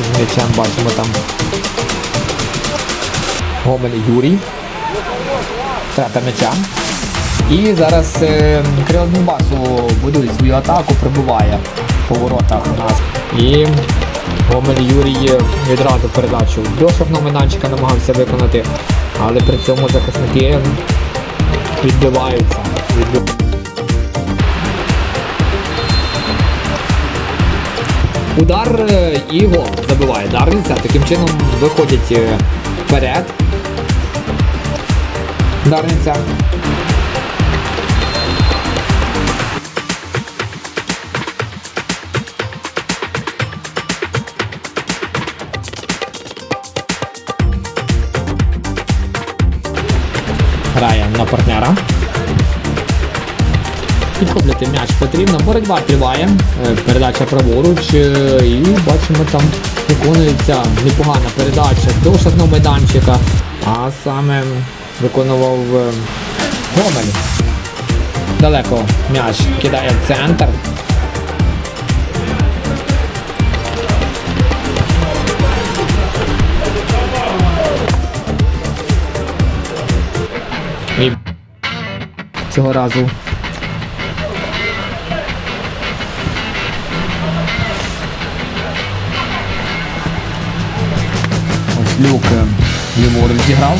З бачимо там Гомен Юрій. Трата м'яча. І зараз е, Крил Донбасу будуть свою атаку, прибуває в поворотах у нас. І Гомель Юрій відразу передачу до шовноминанчика намагався виконати, але при цьому захисники відбиваються. Удар е, і гол забиває Дарниця. Таким чином виходять е, вперед. Дарниця. Грає на партнера. Підхоплювати м'яч потрібно. Боротьба триває. Е, Передача праворуч. е, І бачимо там виконується непогана передача до штрафного майданчика. А саме виконував е, Гомель. Далеко м'яч кидає в центр. Цього разу люк е, ліворуч зіграв.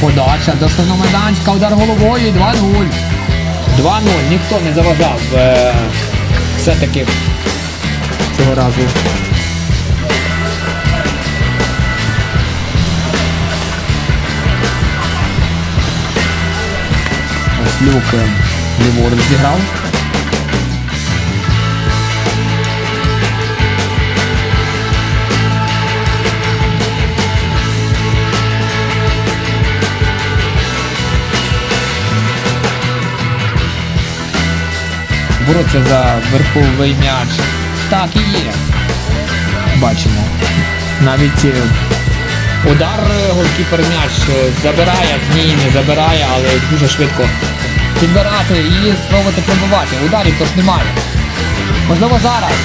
Подача до штрафного удар головою 2-0. 2-0. Ніхто не заважав. е, Все-таки цього разу. Ось люк е, ліворуч зіграв. Бороться за верховий м'яч. Так і є. Бачимо. Навіть е, удар е, голкіпер м'яч е, забирає, ні, не забирає, але дуже швидко підбирати і спробувати пробивати. Ударів тож немає. Можливо зараз.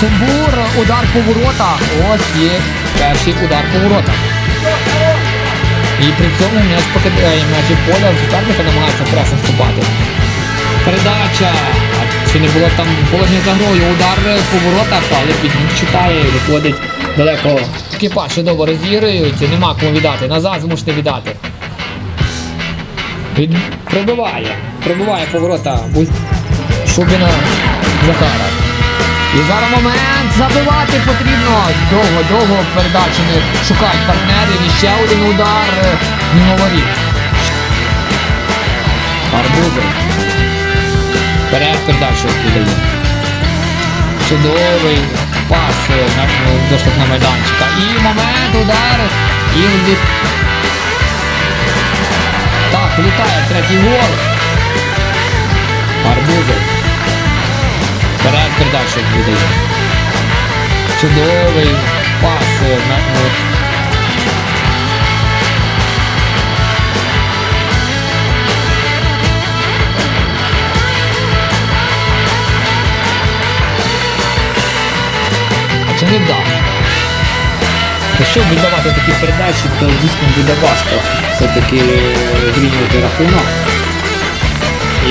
Сумбур, удар по воротах. Ось є перший удар по воротах. І при цьому м'яч покидає межі поля, суперника намагається пресом вступати. Передача. Чи не було там положення за грою? Удар по воротах, але під підніг читає, виходить далеко. Екіпаж чудово розігрують, нема кому віддати. Назад змушений віддати. Від... Пробиває. Пробиває поворота. Шубіна Захара. І зараз момент забивати потрібно. Довго-довго передачі не шукають партнерів. І ще один удар е, мимо воріт. Арбузов. Вперед передачу віддає. Чудовий пас е, на до штрафного майданчика. І момент, удар. І вліт... Так, влітає третій гол. Арбузов. Вперед передачу віддає. Чудовий пас е, на, це не вдав. Якщо віддавати такі передачі, то дійсно буде важко все-таки зрівнювати рахунок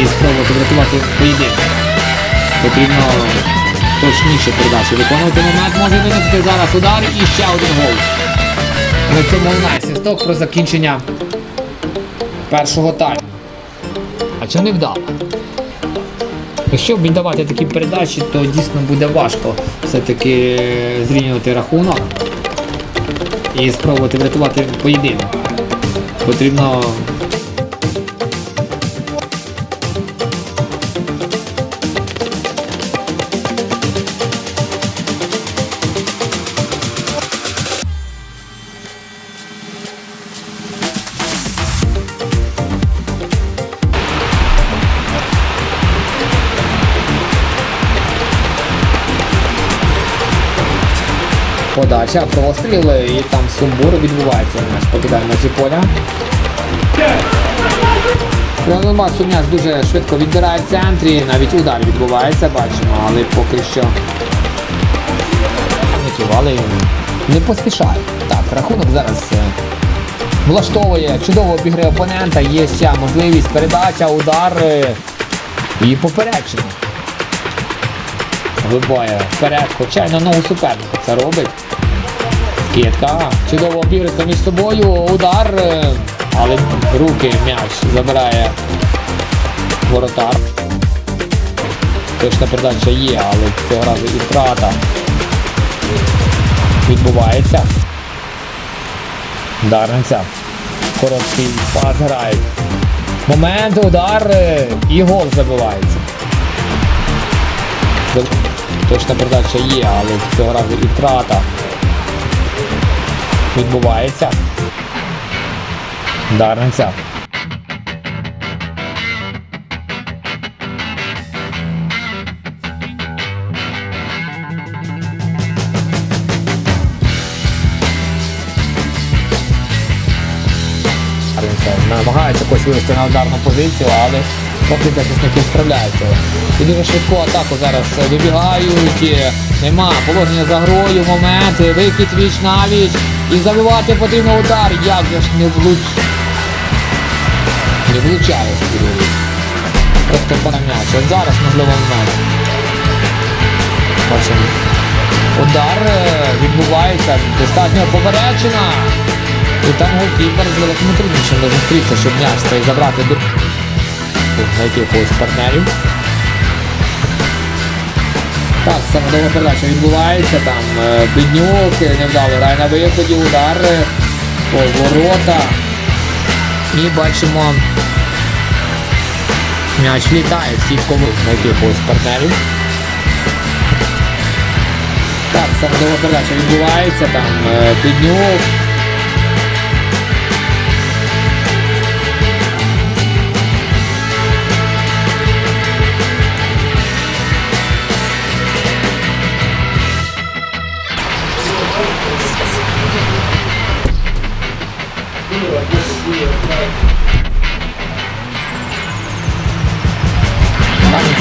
і спробувати врятувати поєдинок. Потрібно точніше передачі виконувати момент, може винести зараз удар і ще один гол. На цьому лунає свісток про закінчення першого тайму. А чи не вдав? Якщо віддавати такі передачі, то дійсно буде важко все-таки зрівнювати рахунок і спробувати врятувати поєдинок. Потрібно подача, простріл і там сумбур відбувається. М'яч покидає межі поля. Леонелмас м'яч дуже швидко відбирає в центрі, навіть удар відбувається, бачимо, але поки що але не поспішає. Так, рахунок зараз е, влаштовує чудово обігри опонента, є ще можливість передача, удар е, і попередження. Вибиває вперед, хоча й на ногу суперника це робить. Скидка. Чудово обігрується між собою. Удар. е, Але руки м'яч забирає воротар. Точна передача є, але цього разу і втрата відбувається. Дарниця. Короткий пас грає. Момент, удар е, і гол забивається. Точна передача є, але цього разу і втрата відбувається. Дарниця. Намагається якось вивести на ударну позицію, але поки захисники справляються. І дуже швидко атаку зараз вибігають. Нема положення за грою, момент, викид віч на віч. І забивати потрібно удар. Як же ж не влуч... Не влучає Спірєвич. Просто. Ось зараз можливо момент. Бачимо. Удар е, відбувається, достатньо поперечена. І там голкіпер з великим труднішим не зустрівся, щоб м'яч цей забрати до знайти якогось партнерів. Так, саме довга передача відбувається, там е, Біднюк невдало грає на виході, удар е, по ворота. І бачимо, м'яч літає, всі кому знайти якогось партнерів. Так, саме довга передача відбувається, там е, Біднюк.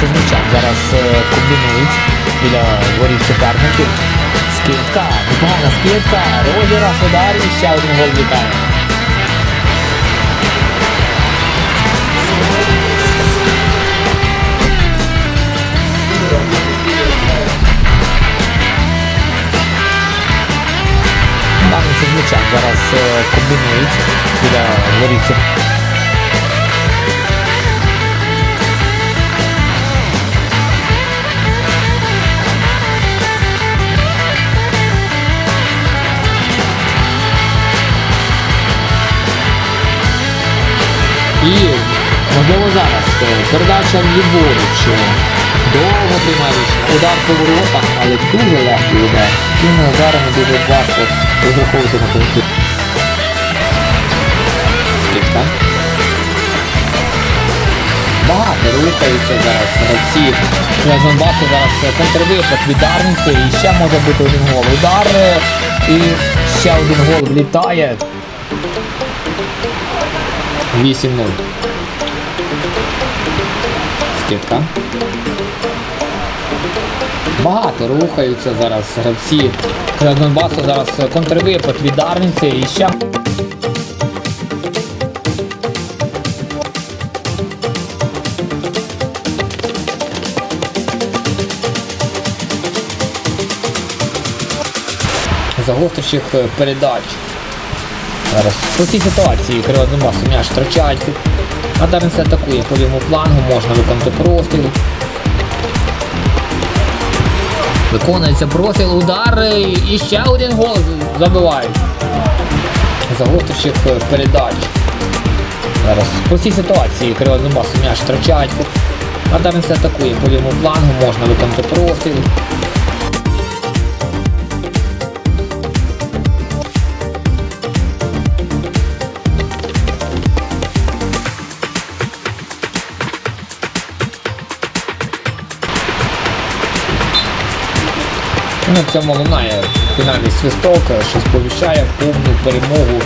Це з. Зараз е, комбінують біля воріт суперників. Скидка, непогана скидка, розіграш, удар і ще один гол вітає. М'ячем. Зараз е, комбінують біля воріт суперників. І, можливо, зараз е, передача ліворуч. Довго приймає. Удар по воротах, але дуже легкий удар. Тими ударами дуже важко розраховувати на. Скидка. Багато рухаються зараз гравці. Донбасу зараз е, контрвипад від Дарниці і ще може бути один гол. Удар е, і ще один гол влітає. 8-0. Скидка. Багато рухаються зараз гравці Донбасу. Зараз контрвипад від Дарниці і ще. Загострюючих передач. Зараз по цій ситуації Кирило Донбасу м'яч втрачають. А Дарниць атакує по лівому флангу, можна виконати простріл. Виконується простріл, удар і ще один гол забивають. Загострюючих е, передач. Зараз по цій ситуації Кирило Донбасу м'яч втрачають. А Дарниць атакує по лівому флангу, можна виконати простріл. в цьому лунає фінальний свисток, що сповіщає повну перемогу.